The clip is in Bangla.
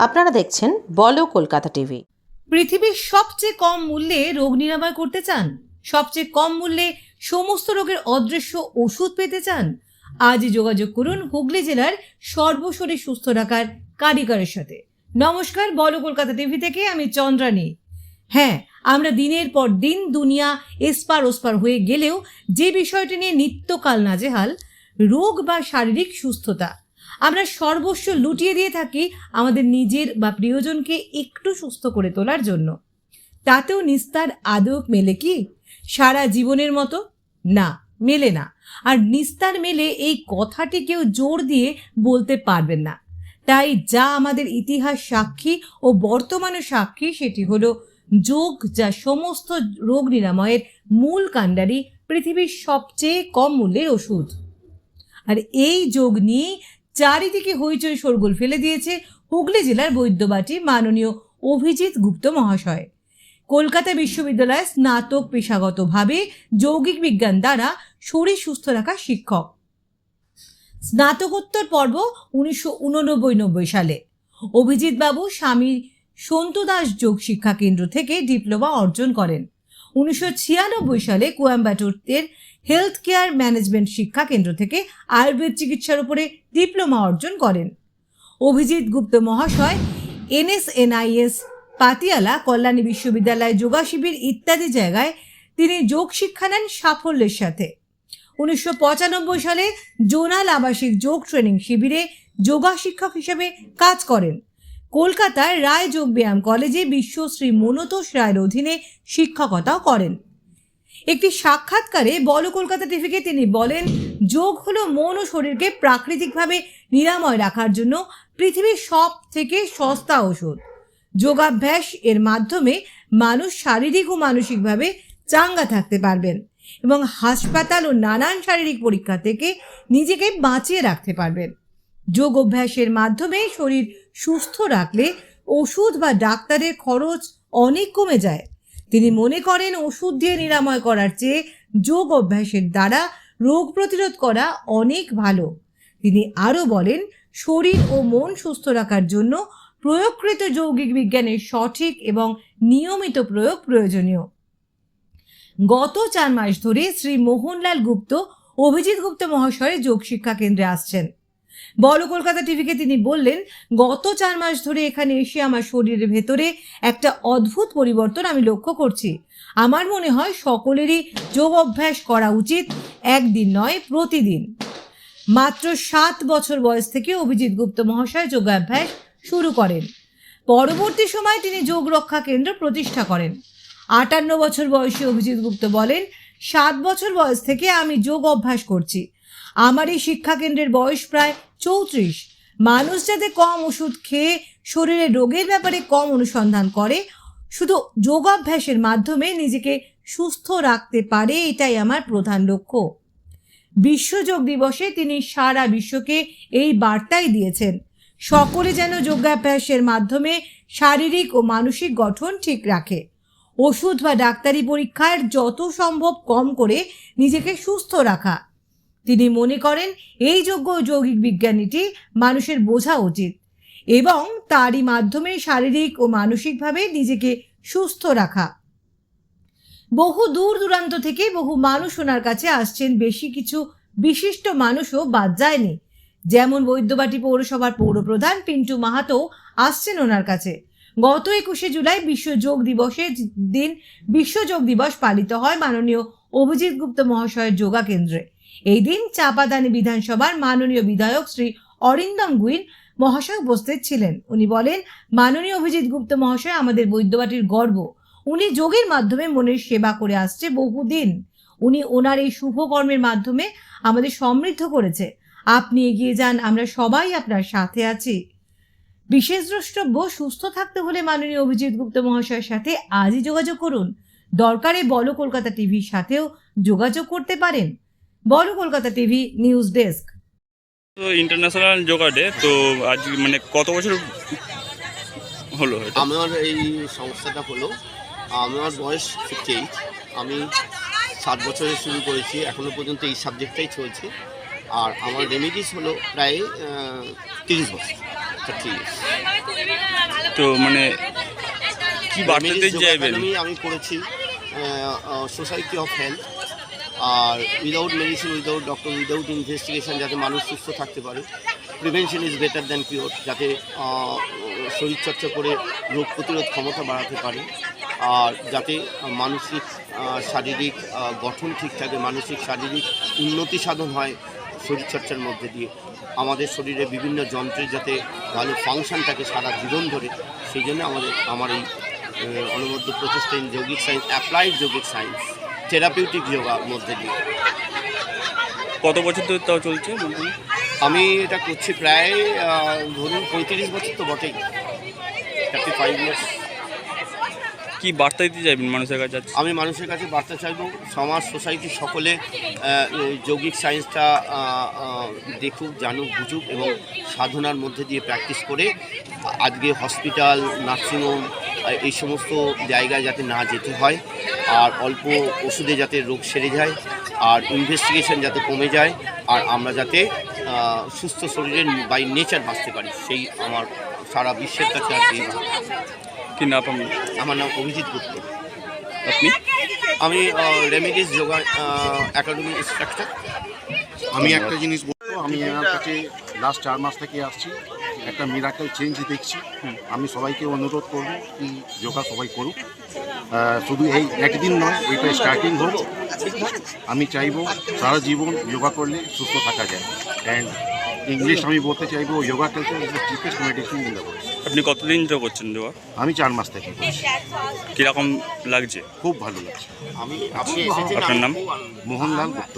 আপনারা দেখছেন বলো কলকাতা টিভি। পৃথিবীর সবচেয়ে কম মূল্যে রোগ নিরাময় করতে চান? সবচেয়ে কম মূল্যে সমস্ত রোগের অদৃশ্য ওষুধ পেতে চান? আজই যোগাযোগ করুন হুগলি জেলার সর্বশরীর সুস্থ রাখার কারিগরের সাথে। নমস্কার, বলো কলকাতা টিভি থেকে, আমি চন্দ্রানী। হ্যাঁ আমরা দিনের পর দিন দুনিয়া এসপার ওসপার হয়ে গেলেও যে বিষয়টি নিয়ে নিত্যকাল নাজেহাল, রোগ বা শারীরিক সুস্থতা আমরা সর্বস্ব লুটিয়ে দিয়ে থাকি আমাদের নিজের বা প্রিয়জনকে একটু সুস্থ করে তোলার জন্য। তাতেও নিস্তার আদৌ মেলে কি? সারা জীবনের মতো? না, মেলে না। আর নিস্তার মেলে এই কথাটি কেউ জোর দিয়ে বলতে পারবেন না। তাই যা আমাদের ইতিহাস সাক্ষী ও বর্তমানে সাক্ষী সেটি হলো যোগ যা সমস্ত রোগ নিরাময়ের মূল কাণ্ডারি পৃথিবীর সবচেয়ে কম মূল্যের ওষুধ। আর এই যোগ নিয়ে চারিদিকে হইচই শোরগোল ফেলে দিয়েছে হুগলি জেলার বৈদ্যবাটি মাননীয় অভিজিৎ গুপ্ত মহাশয়। কলকাতা বিশ্ববিদ্যালয়ে স্নাতক পেশাগতভাবে যৌগিক বিজ্ঞান দ্বারা শরীর সুস্থ রাখা শিক্ষক। স্নাতকোত্তর পর্ব উনিশশো উননব্বই নব্বই সালে। অভিজিৎ বাবু স্বামী সন্তু দাস যোগ শিক্ষা কেন্দ্র থেকে ডিপ্লোমা অর্জন করেন। উনিশশো ছিয়ানব্বই সালে কোয়াম্বাটোরের হেলথ কেয়ার ম্যানেজমেন্ট শিক্ষা কেন্দ্র থেকে আয়ুর্বেদ চিকিৎসার উপরে ডিপ্লোমা অর্জন করেন। অভিজিৎ গুপ্ত মহাশয়, এনএসএনআইএস, পাতিয়ালা কল্যাণী বিশ্ববিদ্যালয় যোগা শিবির ইত্যাদি জায়গায় তিনি যোগ শিক্ষা নেন সাফল্যের সাথে। উনিশশো পঁচানব্বই সালে জোনাল আবাসিক যোগ ট্রেনিং শিবিরে যোগা শিক্ষক হিসেবে কাজ করেন। কলকাতার রায় যোগ ব্যায়াম কলেজে বিশ্বশ্রী মনতোষ রায়ের অধীনে শিক্ষকতাও করেন। একটি সাক্ষাৎকারে বল কলকাতা টিভিকে তিনি বলেন, যোগ হলো মন ও শরীরকে প্রাকৃতিকভাবে নিরাময় রাখার জন্য পৃথিবীর সব থেকে সস্তা ওষুধ যোগাভ্যাস এর মাধ্যমে মানুষ শারীরিক ও মানসিকভাবে চাঙ্গা থাকতে পারবেন এবং হাসপাতাল ও নানান শারীরিক পরীক্ষা থেকে নিজেকে বাঁচিয়ে রাখতে পারবেন। যোগ অভ্যাসের মাধ্যমে শরীর সুস্থ রাখলে ওষুধ বা ডাক্তারের খরচ অনেক কমে যায়। তিনি মনে করেন ওষুধ দিয়ে নিরাময় করার চেয়ে যোগ অভ্যাসের দ্বারা রোগ প্রতিরোধ করা অনেক ভালো। তিনি আরও বলেন, শরীর ও মন সুস্থ রাখার জন্য প্রয়োগকৃত যৌগিক বিজ্ঞানের সঠিক এবং নিয়মিত প্রয়োগ প্রয়োজনীয়। গত চার মাস ধরে শ্রী মোহনলাল গুপ্ত, অভিজিৎ গুপ্ত মহাশয় যোগ শিক্ষা কেন্দ্রে আসছেন। বল কলকাতা টিভিকে তিনি বললেন, গত চার মাস ধরে এখানে এসে আমার শরীরের ভেতরে একটা অদ্ভুত পরিবর্তন আমি লক্ষ্য করছি। আমার মনে হয় সকলেরই যোগ অভ্যাস করা উচিত, একদিন নয়, প্রতিদিন। মাত্র সাত বছর বয়স থেকে অভিজিৎ গুপ্ত মহাশয় যোগাভ্যাস শুরু করেন। পরবর্তী সময় তিনি যোগ রক্ষা কেন্দ্র প্রতিষ্ঠা করেন। আটান্ন বছর বয়সী অভিজিৎ গুপ্ত বলেন, সাত বছর বয়স থেকে আমি যোগ অভ্যাস করছি। আমার এই শিক্ষা কেন্দ্রের বয়স প্রায় চৌত্রিশ। মানুষ যাতে কম ওষুধ খেয়ে শরীরে রোগের ব্যাপারে কম অনুসন্ধান করে, শুধু যোগাভ্যাসের মাধ্যমে নিজেকে সুস্থ রাখতে পারে, এটাই আমার প্রধান লক্ষ্য। বিশ্ব যোগ দিবসে তিনি সারা বিশ্বকে এই বার্তাই দিয়েছেন। সকলে যেন যোগাভ্যাসের মাধ্যমে শারীরিক ও মানসিক গঠন ঠিক রাখে। ওষুধ বা ডাক্তারি পরীক্ষার যত সম্ভব কম করে নিজেকে সুস্থ রাখা। তিনি মনে করেন এই যোগ্য যৌগিক বিজ্ঞানীটি মানুষের বোঝা উচিত এবং তারই মাধ্যমে শারীরিক ও মানসিকভাবে নিজেকে সুস্থ রাখা। বহু দূর দূরান্ত থেকে বহু মানুষ ওনার কাছে আসছেন, বেশি কিছু বিশিষ্ট মানুষও বাদ যায়নি। যেমন বৈদ্যবাটি পৌরসভার পৌরপ্রধান পিন্টু মাহাতো আসছেন ওনার কাছে। গত একুশে জুলাই বিশ্ব যোগ দিবসের দিন বিশ্ব যোগ দিবস পালিত হয় মাননীয় অভিজিৎ গুপ্ত মহাশয়ের যোগা কেন্দ্রে। এই দিন চাপাদানি বিধানসভার মাননীয় বিধায়ক শ্রী অরিন্দম গুইন মহাশয় উপস্থিত ছিলেন। উনি বলেন, মাননীয় অভিজিৎ গুপ্ত মহাশয় আমাদের বৈদ্যবাটির গর্ব। উনি যোগের মাধ্যমে মনের সেবা করে আসছে বহুদিন। উনি ওনার এই শুভ কর্মের মাধ্যমে আমাদের সমৃদ্ধ করেছে। আপনি এগিয়ে যান, আমরা সবাই আপনার সাথে আছি। বিশেষ দ্রষ্টব্য, সুস্থ থাকতে হলে মাননীয় অভিজিৎ গুপ্ত মহাশয়ের সাথে আজই যোগাযোগ করুন। দরকারে বলো কলকাতা টিভির সাথেও যোগাযোগ করতে পারেন। বলো কলকাতা টিভি নিউজ ডেস্ক। তো ইন্টারন্যাশনাল যোগা ডে তো আজ মানে কত বছর হলো এটা? আমার এই সংস্থাটা হলো আমার বয়স ফিফটি এইট আমি ষাট বছরে শুরু করেছি এখনও পর্যন্ত এই সাবজেক্টটাই চলছে। আর আমার রেমিডিস হলো প্রায় তিরিশ বছর থার্টি তো মানে কি বার্তা দিতে আমি করেছি society of health R without medicine without doctor without investigation যাতে মানুষ সুস্থ থাকতে পারে। Prevention is better than cure যাতে শরীরচর্চা করে রোগ প্রতিরোধ ক্ষমতা বাড়াতে পারে। আর যাতে মানসিক শারীরিক গঠন ঠিক থাকে, মানসিক, শারীরিক উন্নতি সাধন হয় শরীরচর্চার মধ্যে দিয়ে। আমাদের শরীরে বিভিন্ন যন্ত্রের যাতে ভালো ফাংশন থাকে সারা জীবন ধরে, সেই জন্য আমাদের, আমার এই অনবদ্য প্রচেষ্টা in yogic science applied yogic science therapeutic যোগার মধ্যে দিয়ে। কত বছর ধরে তাও চলছে আমি এটা করছি প্রায় ধরুন পঁয়ত্রিশ বছর তো বটেই। Thirty five years. কি বার্তা দিতে চাইবেন মানুষের কাছে? আমি মানুষের কাছে বার্তা চাইব সমাজ সোসাইটি সকলে যৌগিক সায়েন্সটা দেখুক জানুক বুঝুক এবং সাধনার মধ্যে দিয়ে প্র্যাকটিস করে আজকে হসপিটাল নার্সিংহোম এই সমস্ত জায়গায় যাতে না যেতে হয়। আর অল্প ওষুধে যাতে রোগ সেরে যায় আর ইনভেস্টিগেশন যাতে কমে যায় আর আমরা যাতে সুস্থ শরীরের বাই নেচার বাঁচতে পারি সেই আমার সারা বিশ্বের কাছে আর কি নাম আমার নাম অভিজিৎ গুপ্ত। আপনি? আমি রেমিডিস যোগা একাডেমি ইনস্ট্রাক্টর আমি একটা জিনিস বলব আমি এনার কাছে লাস্ট চার মাস থেকে আসছি। একটা মিরাকেল চেঞ্জ দেখছি। আমি সবাইকে অনুরোধ করব কি যোগা সবাই করুক। শুধু এই একদিন নয় ওইটা স্টার্টিং হোক আমি চাইব সারা জীবন যোগা করলে সুস্থ থাকা যায়। অ্যান্ড ইংলিশ আমি বলতে চাইব yoga culture is the cheapest medicine in the world আপনি কতদিন ধরে করছেন যোগা? আমি চার মাস থেকে করছি। কীরকম লাগছে? খুব ভালো লাগছে। আমি আপনি আপনার নাম? মোহনলাল গুপ্ত।